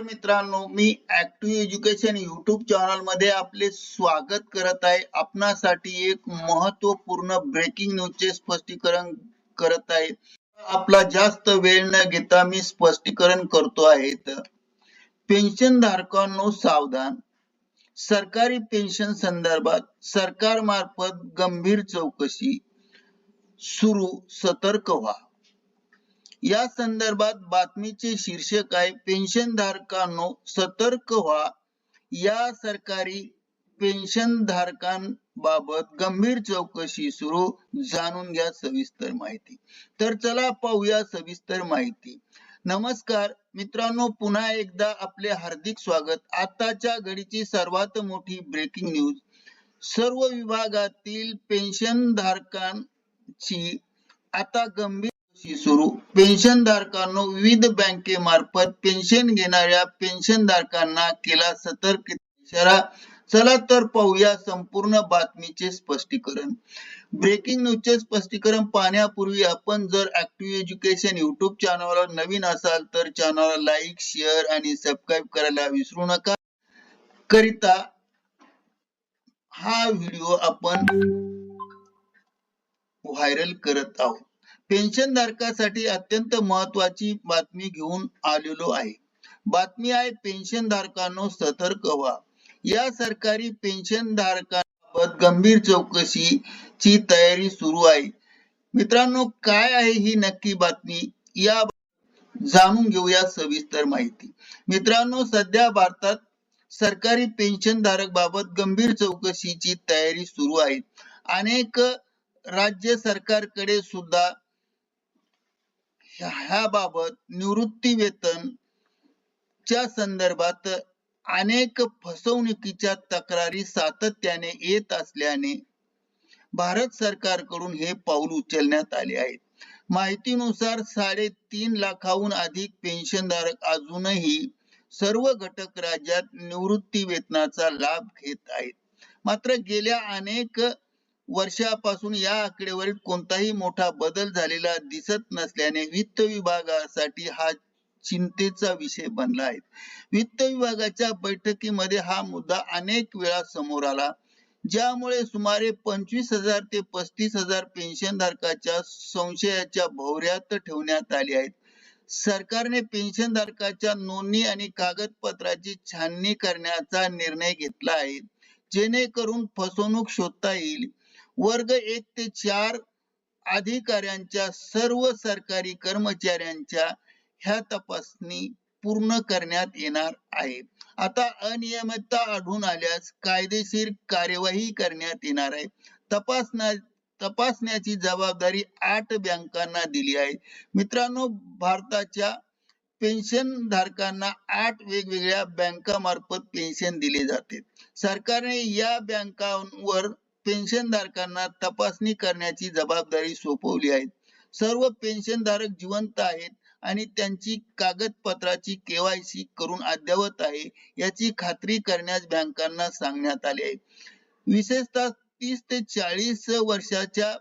नमस्कार मित्रांनो मी ऍक्टिव्ह एज्युकेशन युट्यूब चॅनलमध्ये आपले स्वागत करत आहे. आपणासाठी एक महत्त्वपूर्ण ब्रेकिंग न्यूजचे स्पष्टीकरण करत आहे. आपला जास्त वेळ न घेता मी स्पष्टीकरण करतो आहे. पेन्शन धारकांनो सावधान. सरकारी पेन्शन संदर्भात सरकार मार्फत गंभीर चौकशी सुरू सतर्क व्हा. या संदर्भात बातमीचे शीर्षक आहे पेन्शन धारकांनो सतर्क व्हा. या सरकारी पेन्शन धारकांबाबत गंभीर चौकशी सुरू जाणून घ्या सविस्तर माहिती. तर चला पाहूया सविस्तर माहिती. नमस्कार मित्रांनो पुन्हा एकदा आपले हार्दिक स्वागत. आताच्या घडीची सर्वात मोठी ब्रेकिंग न्यूज सर्व विभागातील पेन्शन धारकांची आता गंभीर सुरू. पेन्शन विविध बँकेमार्फत पेन्शन घेणाऱ्या पेन्शन धारकांना केला सतर्क इशारा. चला तर पाहूया संपूर्ण बातमीचे स्पष्टीकरण. ब्रेकिंग न्यूजचे स्पष्टीकरण पाहण्यापूर्वी आपण जर ऍक्टिव्ह एज्युकेशन युट्यूब चॅनलवर नवीन असाल तर चॅनलला लाईक शेअर आणि सबस्क्राईब करायला विसरू नका. करिता हा व्हिडिओ आपण व्हायरल करत आहोत. पेन्शन धारकासाठी अत्यंत महत्वाची बातमी घेऊन आलेलो आहे. बातमी आहे पेन्शन धारकांनो सतर्क व्हा. या सरकारी पेन्शन धारकांबाबत गंभीर चौकशीची तयारी सुरू आहे. मित्रांनो काय आहे ही नक्की बातमी? या जाणून घेऊया सविस्तर माहिती. मित्रांनो सध्या भारतात सरकारी पेन्शन धारक बाबत गंभीर चौकशीची तयारी सुरू आहे. अनेक राज्य सरकारकडे सुद्धा ह्याबाबत निवृत्ती वेतन च्या संदर्भात अनेक फसवणुकीच्या तक्रारी सातत्याने येत असल्याने भारत सरकारकडून हे पाऊल उचलण्यात आले आहे. माहितीनुसार साडेतीन लाखाहून अधिक पेन्शनधारक अजूनही सर्व घटक राज्यात निवृत्ती वेतनाचा लाभ घेत आहेत. मात्र गेल्या अनेक वर्षापासून या आकडेवारीत कोणताही मोठा बदल झालेला दिसत नसल्याने वित्त विभागासाठी हा चिंतेचा विषय बनला आहे. वित्त विभागाच्या बैठकीमध्ये हा मुद्दा अनेक वेळा समोर आला ज्यामुळे सुमारे पंचवीस हजार ते पस्तीस हजार पेन्शन धारकाच्या संशयाच्या भोवऱ्यात ठेवण्यात आले आहेत. सरकारने पेन्शन धारकाच्या नोंदणी आणि कागदपत्राची छाननी करण्याचा निर्णय घेतला आहे जेणेकरून फसवणूक शोधता येईल. वर्ग एक ते चार अधिकाऱ्यांच्या सर्व सरकारी कर्मचाऱ्यांच्या ह्या तपासणी पूर्ण करण्यात येणार आहे. आता अनियमितता आढळून आल्यास कायदेशीर कार्यवाही करण्यात येणार आहे. तपासण्या तपासण्याची जबाबदारी आठ बँकांना दिली आहे. मित्रांनो भारताच्या पेन्शन धारकांना आठ वेगवेगळ्या बँकामार्फत पेन्शन दिले जाते. सरकारने या बँकांवर पेन्शन धारकांना तपासणी करण्याची जबाबदारी सोपवली आहे. सर्व पेन्शन धारक जिवंत आहेत आणि त्यांची कागदपत्राची केवायसी करून अद्यावत आहे याची खात्री करण्यास बँकांना सांगण्यात आले आहे. विशेषतः तीस ते चाळीस वर्षाच्या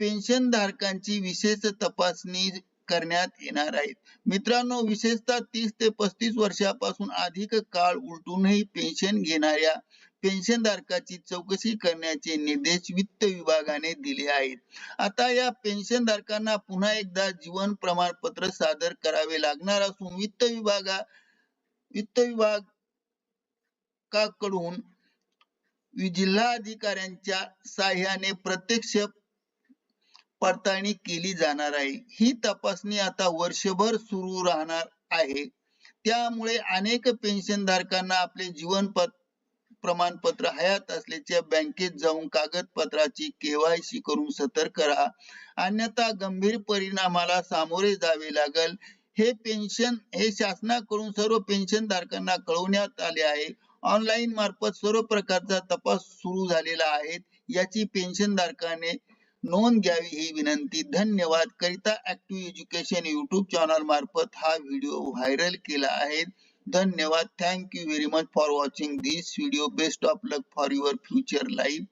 पेन्शन धारकांची विशेष तपासणी करण्यात येणार आहे. मित्रांनो विशेषतः तीस ते पस्तीस वर्षापासून अधिक काळ उलटूनही पेन्शन घेणाऱ्या पेन्शन धारकाची चौकशी करण्याचे निर्देश वित्त विभागाने दिले आहेत. आता या पेन्शन धारकांना पुन्हा एकदा जीवन प्रमाणपत्र सादर करावे लागणार असून वित्त विभागा वित्त विभागाकडून जिल्हा अधिकाऱ्यांच्या साह्याने प्रत्यक्ष पडताळणी केली जाणार आहे. ही तपासणी आता वर्षभर सुरू राहणार आहे. त्यामुळे अनेक पेन्शन धारकांना आपले जीवन प्रमाणपत्र हयात असल्याच्या बँकेत जाऊन कागदपत्राची केवायसी करून सतर्क राहा. अन्यथा गंभीर परिणामाला सामोरे जावे लागेल. हे पेन्शन हे शासनाकडून सर्व पेन्शन धारकांना कळवण्यात आले आहे. ऑनलाईन मार्फत सर्व प्रकारचा तपास सुरू झालेला आहे. याची पेन्शन धारकाने नोंद घ्यावी ही विनंती. धन्यवाद. करिता ऍक्टिव्ह एज्युकेशन युट्यूब चॅनल मार्फत हा व्हिडिओ व्हायरल केला आहे. धन्यवाद. Thank you very much for watching this video best of luck for your future life